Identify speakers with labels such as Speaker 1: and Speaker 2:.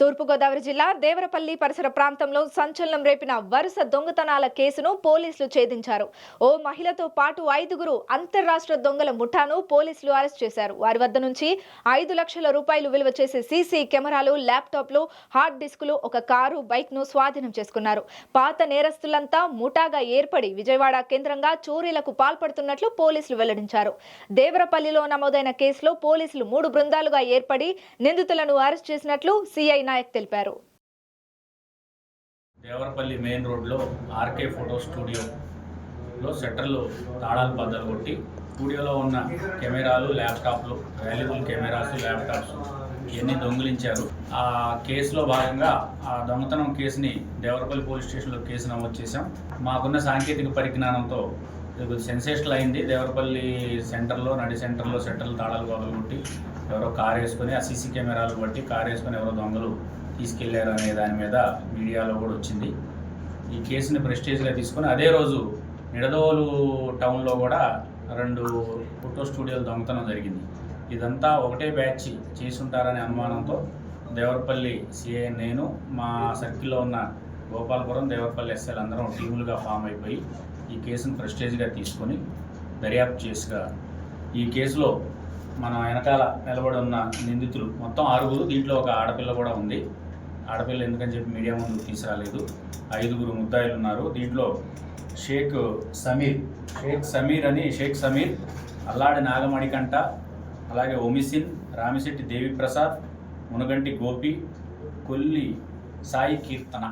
Speaker 1: తూర్పుగోదావరి జిల్లా దేవరపల్లి పరిసర ప్రాంతంలో సంచలనం రేపిన వరుస దొంగతనాల కేసును పోలీసులు ఛేదించారు. ఓ మహిళతో పాటు ఐదుగురు అంతర్రాష్ట్ర దొంగల ముఠాను పోలీసులు అరెస్ట్ చేశారు. వారి వద్ద నుంచి ఐదు లక్షల రూపాయలు విలువ చేసే సీసీ కెమెరాలు ల్యాప్టాప్లు హార్డ్ డిస్కులు ఒక కారు బైక్ను స్వాధీనం చేసుకున్నారు. పాత నేరస్తులంతా ముఠాగా ఏర్పడి విజయవాడ కేంద్రంగా చోరీలకు పాల్పడుతున్నట్లు పోలీసులు వెల్లడించారు. దేవరపల్లిలో నమోదైన కేసులో పోలీసులు మూడు బృందాలుగా ఏర్పడి నిందితులను అరెస్ట్ చేసినట్లు సిఐ నాయక్ తెలిపారు.
Speaker 2: దేవరపల్లి మెయిన్ రోడ్లో ఆర్కే ఫోటో స్టూడియోలో షట్టర్లు తాళాలు బద్దలు కొట్టి స్టూడియోలో ఉన్న కెమెరాలు ల్యాప్టాప్లు వాల్యుబుల్ కెమెరాస్ ల్యాప్టాప్స్ ఇవన్నీ దొంగిలించారు. ఆ కేసులో భాగంగా ఆ దొంగతనం కేసుని దేవరపల్లి పోలీస్ స్టేషన్లో కేసు నమోదు చేశాం. మాకున్న సాంకేతిక పరిజ్ఞానంతో సెన్సేషనల్ అయింది. దేవరపల్లి సెంటర్లో నడి సెంటర్లో సెంటర్లు తాళాలు బదులు కొట్టి ఎవరో కారు వేసుకొని ఆ సీసీ కెమెరాలు బట్టి కారు వేసుకొని ఎవరో దొంగలు తీసుకెళ్ళారు అనే దాని మీద మీడియాలో కూడా వచ్చింది. ఈ కేసుని ప్రెస్టేజ్గా తీసుకొని అదే రోజు నిడదోలు టౌన్లో కూడా రెండు ఫోటో స్టూడియోలు దొంగతనం జరిగింది. ఇదంతా ఒకటే బ్యాచ్ చేసుంటారనే అనుమానంతో దేవరపల్లి సిఐ నేను మా సర్కిల్లో ఉన్న గోపాలపురం దేవరపల్లి ఎస్ఎల్ అందరం టీములుగా ఫామ్ అయిపోయి ఈ కేసును ప్రెస్టేజ్గా తీసుకొని దర్యాప్తు చేసుగా ఈ కేసులో మన వెనకాల నిలబడి ఉన్న నిందితులు మొత్తం ఆరుగురు దీంట్లో ఒక ఆడపిల్ల కూడా ఉంది. ఆడపిల్ల ఎందుకని చెప్పి మీడియా ముందు తీసుకురాలేదు. ఐదుగురు ముద్దాయిలు ఉన్నారు. దీంట్లో షేక్ సమీర్ షేక్ సమీర్ అని షేక్ సమీర్ అల్లాడి నాగమణికంట అలాగే ఒమిసిన్ రామిశెట్టి దేవిప్రసాద్ మునగంటి గోపి కొల్లి సాయి కీర్తన.